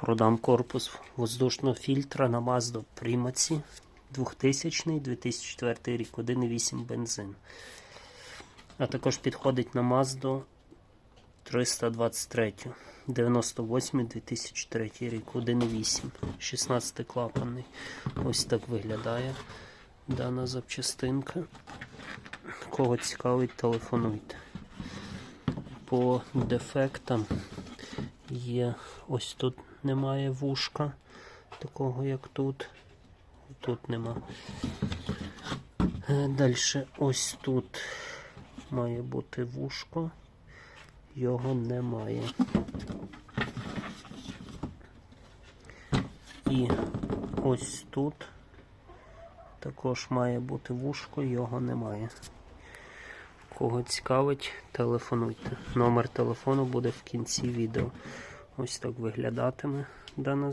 Продам корпус воздушного фільтра на Mazda Primacy 2000 2004 рік, 1,8 бензин. А також підходить на Mazda 323 98 2003 рік, 1,8, 16 клапанний. Ось так виглядає дана запчастинка. Кого цікавить, телефонуйте. По дефектам є ось тут немає вушка, такого як тут. Тут нема. Далі ось тут має бути вушко. Його немає. І ось тут також має бути вушко, його немає. Кого цікавить, телефонуйте. Номер телефону буде в кінці відео. Ось так виглядатиме дана